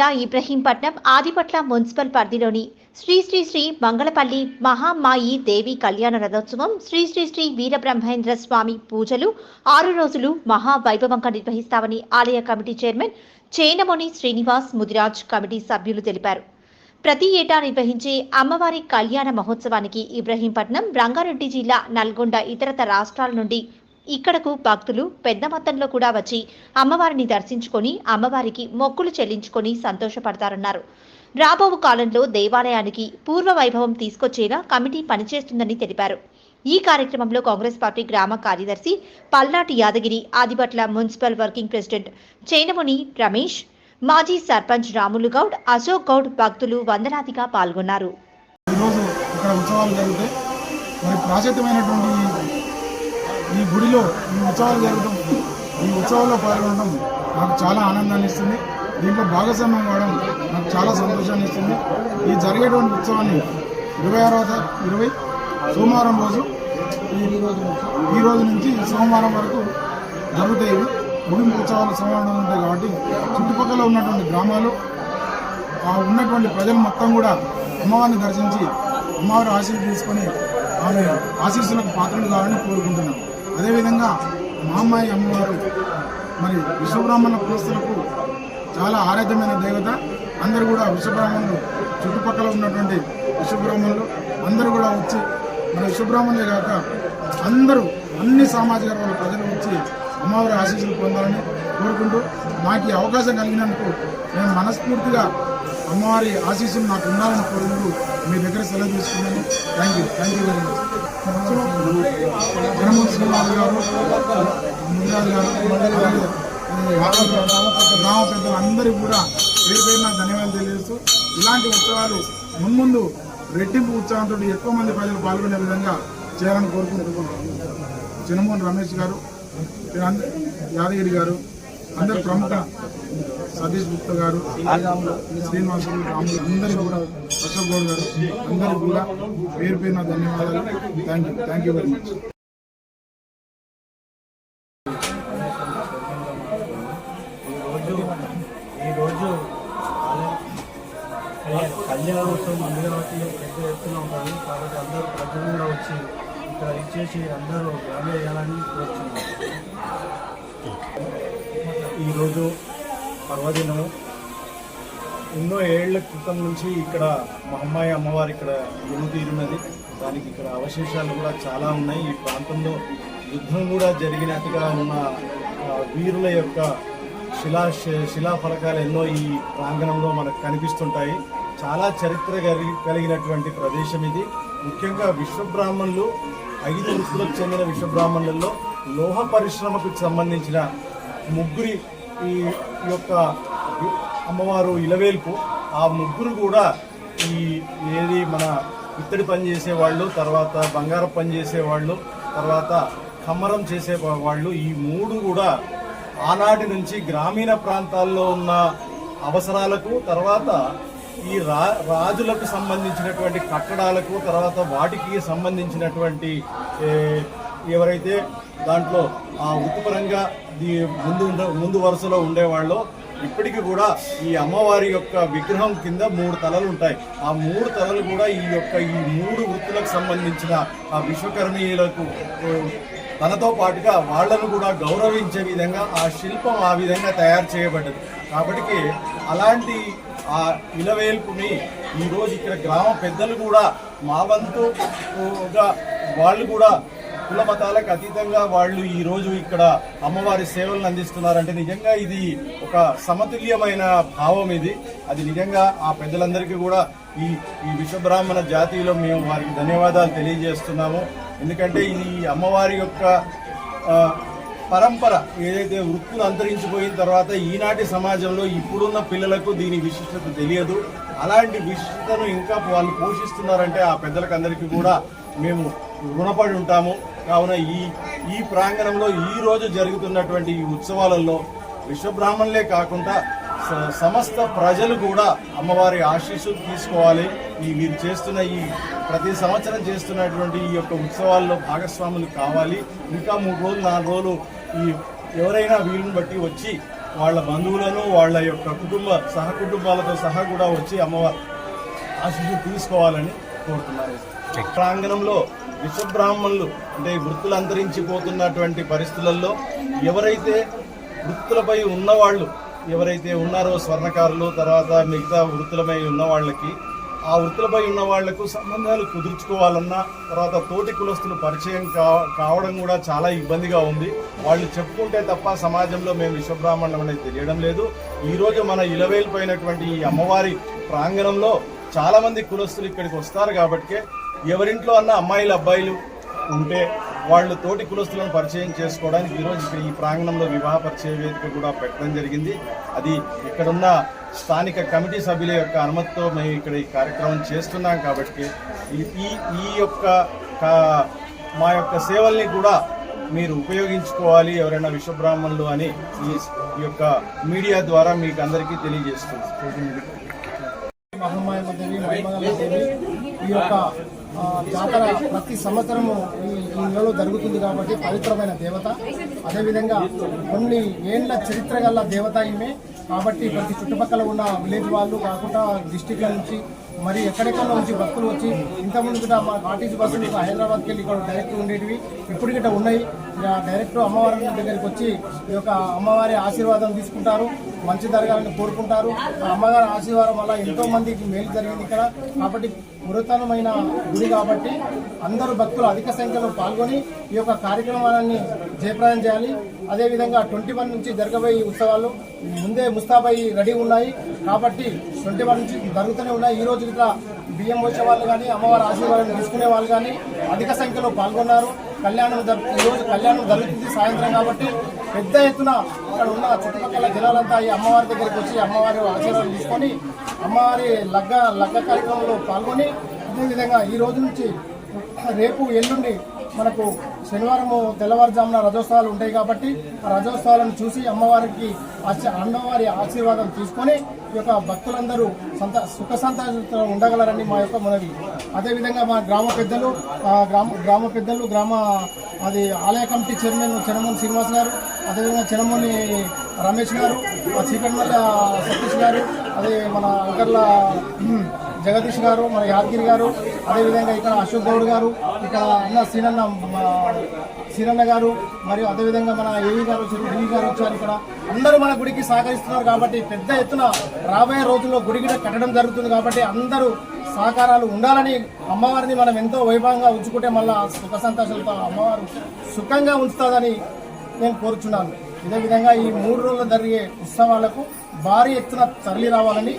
జిల్లా ఇబ్రహీంపట్నం ఆదిపట్ల మున్సిపల్ పరిధిలోని శ్రీ శ్రీ శ్రీ మంగళపల్లి మహామాయి దేవి కళ్యాణ రథోత్సవం శ్రీ శ్రీ శ్రీ వీరబ్రహ్మేంద్ర స్వామి పూజలు ఆరు రోజులు మహావైభవంగా నిర్వహిస్తామని ఆలయ committee chairman Chenamoni Srinivas Mudiraj committee సభ్యులు తెలిపారు. ప్రతి ఏటా నిర్వహించే అమ్మవారి కళ్యాణ మహోత్సవానికి ఇబ్రహీంపట్నం రంగారెడ్డి జిల్లా నల్గొండ ఇతరత రాష్ట్రాల నుండి ఇక్కడకు భక్తులు పెద్ద మొత్తంలో కూడా వచ్చి అమ్మవారిని దర్శించుకొని అమ్మవారికి మొక్కులు చెల్లించుకొని సంతోషపడతారన్నారు. రాబో కాలంలో దేవాలయానికి పూర్వ వైభవం తీసుకొచ్చేలా కమిటీ పనిచేస్తుందని తెలిపారు. ఈ కార్యక్రమంలో కాంగ్రెస్ పార్టీ గ్రామ కార్యదర్శి Palnati Yadagiri Adipatla municipal working president Chenamuni Ramesh మాజీ సర్పంచ్ రాములు గౌడ్ అశోక్ గౌడ్ భక్తులు వందలాదిగా పాల్గొన్నారు. ఈరోజు ఇక్కడ ఉత్సవాలు జరిగితే మరి ప్రాశస్త్యమైనటువంటి ఈ- గుడిలో ఈ ఉత్సవాలు జరగడం ఈ ఉత్సవాల్లో పాల్గొనడం నాకు చాలా ఆనందాన్ని ఇస్తుంది. దీంట్లో భాగస్వామ్యం కావడం నాకు చాలా సంతోషాన్ని ఇస్తుంది. ఈ జరిగేటువంటి ఉత్సవాన్ని ఇరవై ఆరో ఇరవై సోమవారం రోజు ఈ ఈ రోజు నుంచి సోమవారం వరకు జరుగుతాయి ముగింపు ఉత్సవాలు సోమవారం ఉంటాయి కాబట్టి చుట్టుపక్కల ఉన్నటువంటి గ్రామాలు ఆ ఉన్నటువంటి ప్రజలు మొత్తం కూడా అమ్మవారిని దర్శించి అమ్మవారి ఆశీస్సు తీసుకొని ఆమె ఆశీస్సులకు పాత్రలు కావాలని కోరుకుంటున్నాను. అదేవిధంగా మా అమ్మవారు మరి విశ్వబ్రాహ్మణ కులస్తులకు చాలా ఆరాధ్యమైన దేవత. అందరూ కూడా విశ్వబ్రాహ్మణులు చుట్టుపక్కల ఉన్నటువంటి విశ్వబ్రాహ్మణులు అందరూ కూడా వచ్చి మన విశ్వబ్రాహ్మణులే కాక అందరూ అన్ని సామాజిక వర్గాల ప్రజలు వచ్చి అమ్మవారి ఆశీస్సులు పొందాలని కోరుకుంటూ నాకు ఈ అవకాశం కలిగినందుకు నేను మనస్ఫూర్తిగా అమ్మవారి ఆశీస్సులు నాకు ఉండాలని కోరుకుంటూ మీ దగ్గర సెలవు తీసుకున్నాను. Thank you thank you very much Janamuri Srinivas garu Mudiraju garu అలాగే గ్రామ పెద్దలు అందరికీ కూడా పేరు పేరున ధన్యవాదాలు తెలియజేస్తూ ఇలాంటి ఉత్సవాలు మున్ముందు రెట్టింపు ఉత్సాహంతో ఎక్కువ మంది ప్రజలు పాల్గొనే విధంగా చేయాలని కోరుకుంటున్నాను చిన్నమోహన్ రమేష్ గారు యాదగిరి గారు అందరు ప్రముఖ సతీష్ గుప్తా గారు శ్రీనివాసులు రాములు అందరికీ కూడా అశోక్ గౌడ్ గారు అందరికీ కూడా పేరు పేరున ధన్యవాదాలు. Thank you thank you very much ఈరోజు ఈరోజు కళ్యాణోత్సవం అమరావతి పెద్ద ఎత్తున ఉంటుంది కాబట్టి అందరూ ప్రజలు కూడా వచ్చి ఇక్కడ ఇచ్చేసి అందరూ గ్రామీణ చేయాలని ఈరోజు పర్వదినము. ఎన్నో ఏళ్ళ క్రితం నుంచి ఇక్కడ మా అమ్మాయి అమ్మవారు ఇక్కడ తీరున్నది దానికి ఇక్కడ అవశేషాలు కూడా చాలా ఉన్నాయి. ఈ ప్రాంతంలో యుద్ధం కూడా జరిగినట్టుగా ఉన్న వీరుల యొక్క శిలా శిలా ఫలకాలు ఎన్నో ఈ ప్రాంగణంలో మనకు కనిపిస్తుంటాయి. చాలా చరిత్ర కలిగి కలిగినటువంటి ప్రదేశం ఇది. ముఖ్యంగా విశ్వబ్రాహ్మణులు ఐదు వృత్తులకు చెందిన విశ్వబ్రాహ్మణులలో లోహ పరిశ్రమకు సంబంధించిన ముగ్గురి ఈ యొక్క అమ్మవారు ఇలవేల్పు ఆ ముగ్గురు కూడా ఈ ఏది మన ఇత్తడి పని చేసేవాళ్ళు తర్వాత బంగారం పని చేసేవాళ్ళు తర్వాత కమ్మరం చేసే వాళ్ళు ఈ మూడు కూడా ఆనాటి నుంచి గ్రామీణ ప్రాంతాల్లో ఉన్న అవసరాలకు తర్వాత ఈ రా రాజులకు సంబంధించినటువంటి కట్టడాలకు తర్వాత వాటికి సంబంధించినటువంటి ఎవరైతే దాంట్లో ఆ వృత్తిపరంగా ముందు ముందు వరుసలో ఉండేవాళ్ళు ఇప్పటికీ కూడా ఈ అమ్మవారి యొక్క విగ్రహం కింద మూడు తలలు ఉంటాయి. ఆ మూడు తలలు కూడా ఈ యొక్క ఈ మూడు వృత్తులకు సంబంధించిన ఆ విశ్వకర్మీయులకు తనతో పాటుగా వాళ్ళను కూడా గౌరవించే విధంగా ఆ శిల్పం ఆ విధంగా తయారు చేయబడ్డది. కాబట్టి అలాంటి ఆ ఇలవేల్పుని ఈరోజు ఇక్కడ గ్రామ పెద్దలు కూడా మా వంతుగా వాళ్ళు కూడా కుల మతాలకు అతీతంగా వాళ్ళు ఈ రోజు ఇక్కడ అమ్మవారి సేవలను అందిస్తున్నారంటే నిజంగా ఇది ఒక సమతుల్యమైన భావం ఇది. అది నిజంగా ఆ పెద్దలందరికీ కూడా ఈ ఈ విశ్వబ్రాహ్మణ జాతిలో మేము వారికి ధన్యవాదాలు తెలియజేస్తున్నాము. ఎందుకంటే ఇది అమ్మవారి యొక్క పరంపర ఏదైతే వృత్తులు అంతరించిపోయిన తర్వాత ఈనాటి సమాజంలో ఇప్పుడున్న పిల్లలకు దీని విశిష్టత తెలియదు. అలాంటి విశిష్టతను ఇంకా వాళ్ళు పోషిస్తున్నారంటే ఆ పెద్దలకందరికీ కూడా మేము రుణపడి ఉంటాము. కావున ఈ ఈ ప్రాంగణంలో ఈ రోజు జరుగుతున్నటువంటి ఈ ఉత్సవాలలో విశ్వబ్రాహ్మణులే కాకుండా స- సమస్త ప్రజలు కూడా అమ్మవారి ఆశీస్సు తీసుకోవాలి. ఈ వీరు చేస్తున్న ఈ ప్రతి సంవత్సరం చేస్తున్నటువంటి ఈ యొక్క ఉత్సవాల్లో భాగస్వాములు కావాలి. ఇంకా మూడు రోజులు నాలుగు రోజులు ఈ ఎవరైనా వీలుని బట్టి వచ్చి వాళ్ళ బంధువులను వాళ్ళ యొక్క కుటుంబ సహకుటుంబాలతో సహా కూడా వచ్చి అమ్మవారి ఆశీస్సు తీసుకోవాలని కోరుతున్నారు. ప్రాంగణంలో విశ్వబ్రాహ్మణులు అంటే వృత్తులు అంతరించిపోతున్నటువంటి పరిస్థితులలో ఎవరైతే వృత్తులపై ఉన్నవాళ్ళు ఎవరైతే ఉన్నారో స్వర్ణకారులు తర్వాత మిగతా వృత్తులపై ఉన్న వాళ్ళకి ఆ వృత్తులపై ఉన్న వాళ్ళకు సంబంధాలు కుదుర్చుకోవాలన్నా తర్వాత తోటి కులస్తులు పరిచయం కా కావడం కూడా చాలా ఇబ్బందిగా ఉంది. వాళ్ళు చెప్పుకుంటే తప్ప సమాజంలో మేము విశ్వబ్రాహ్మణం అనేది తెలియడం లేదు. ఈరోజు మన ఇలవేలిపోయినటువంటి ఈ అమ్మవారి ప్రాంగణంలో చాలామంది కులస్తులు ఇక్కడికి వస్తారు కాబట్టి ఎవరింట్లో అన్న అమ్మాయిలు అబ్బాయిలు ఉంటే వాళ్ళు తోటి కులస్తులను పరిచయం చేసుకోవడానికి ఈరోజు ఇక్కడ ఈ ప్రాంగణంలో వివాహ పరిచయ వేదిక కూడా పెట్టడం జరిగింది. అది ఇక్కడున్న స్థానిక కమిటీ సభ్యుల యొక్క అనుమతితో మేము ఇక్కడ ఈ కార్యక్రమం చేస్తున్నాం కాబట్టి ఈ ఈ- యొక్క మా యొక్క సేవల్ని కూడా మీరు ఉపయోగించుకోవాలి ఎవరైనా విశ్వబ్రాహ్మణులు అని ఈ యొక్క మీడియా ద్వారా మీకు అందరికీ తెలియజేస్తుంది ఈ యొక్క జాతర ప్రతి సంవత్సరము ఈ నెలలో జరుగుతుంది కాబట్టి పవిత్రమైన దేవత. అదేవిధంగా కొన్ని ఏండ్ల చరిత్ర గల దేవత ఈమె. కాబట్టి ప్రతి చుట్టుపక్కల ఉన్న విలేజ్ వాళ్ళు కాకుండా డిస్టిక్ల నుంచి మరి ఎక్కడెక్కడ నుంచి భక్తులు వచ్చి ఇంతకుముందు కూడా మా ఆర్టీసీ బస్సులు హైదరాబాద్కి వెళ్ళి ఇక్కడ డైరెక్ట్ ఉండేటివి ఇప్పుడు గిట్ట ఉన్నాయి. డైరెక్ట్ అమ్మవారి దగ్గరికి వచ్చి ఈ యొక్క అమ్మవారి ఆశీర్వాదం తీసుకుంటారు మంచి జరగాలని కోరుకుంటారు. అమ్మవారి అమ్మగారి ఆశీర్వాదం వల్ల ఎంతో మందికి మేలు జరిగింది ఇక్కడ. కాబట్టి పురాతనమైన గుడి కాబట్టి అందరూ భక్తులు అధిక సంఖ్యలో పాల్గొని ఈ యొక్క కార్యక్రమాలన్నీ జయప్రదం చేయాలి. అదేవిధంగా ట్వంటీ వన్ నుంచి జరగబోయే ఉత్సవాలు ముందే ముస్తాబై రెడీ ఉన్నాయి. కాబట్టి ట్వంటీ వన్ నుంచి జరుగుతూనే ఉన్నాయి. ఈ రోజు ఇట్లా బియ్యం వచ్చే వాళ్ళు కానీ అమ్మవారి ఆశీర్వాదం తీసుకునే వాళ్ళు కానీ అధిక సంఖ్యలో పాల్గొన్నారు. కళ్యాణం జరు రోజు కళ్యాణం జరుగుతుంది సాయంత్రం కాబట్టి పెద్ద ఎత్తున ఇక్కడ ఉన్న చుట్టుపక్కల జనాలంతా ఈ అమ్మవారి దగ్గరికి వచ్చి అమ్మవారి ఆశీర్వాదం తీసుకొని అమ్మవారి లగ్గ లగ్గ కార్యక్రమంలో పాల్గొని అదేవిధంగా ఈ రోజు నుంచి రేపు ఎల్లుండి మనకు శనివారము తెల్లవారుజామున రథోత్సవాలు ఉంటాయి కాబట్టి ఆ రథోత్సవాలను చూసి అమ్మవారికి ఆశ- అమ్మవారి ఆశీర్వాదం తీసుకొని ఈ యొక్క భక్తులందరూ సంత సుఖ సంతోషంతో ఉండగలరని మా యొక్క మనవి. అదేవిధంగా మా గ్రామ పెద్దలు గ్రామ గ్రామ పెద్దలు గ్రామ అది ఆలయ కమిటీ చైర్మన్ చెనమూని శ్రీనివాస్ గారు అదేవిధంగా చెనమూని రమేష్ గారు చీకటిమల్ల సతీష్ గారు అదే మన అంకర్ల జగదీష్ గారు మన యాదగిరి గారు అదేవిధంగా ఇక్కడ అశోక్ గౌడ్ గారు ఇక్కడ అన్న సీనన్న సీనన్న గారు మరియు అదేవిధంగా మన ఏవి గారు వచ్చారు డివి గారు వచ్చారు ఇక్కడ. అందరూ మన గుడికి సహకరిస్తున్నారు కాబట్టి పెద్ద ఎత్తున రాబోయే రోజుల్లో గుడి కూడా కట్టడం జరుగుతుంది కాబట్టి అందరూ సహకారాలు ఉండాలని అమ్మవారిని మనం ఎంతో వైభవంగా ఉంచుకుంటే మళ్ళా సుఖ సంతోషాలతో అమ్మవారు సుఖంగా ఉంచుతుందని నేను కోరుచున్నాను. ఇదే విధంగా ఈ మూడు రోజులు జరిగే ఉత్సవాలకు భారీ ఎత్తున తరలి రావాలని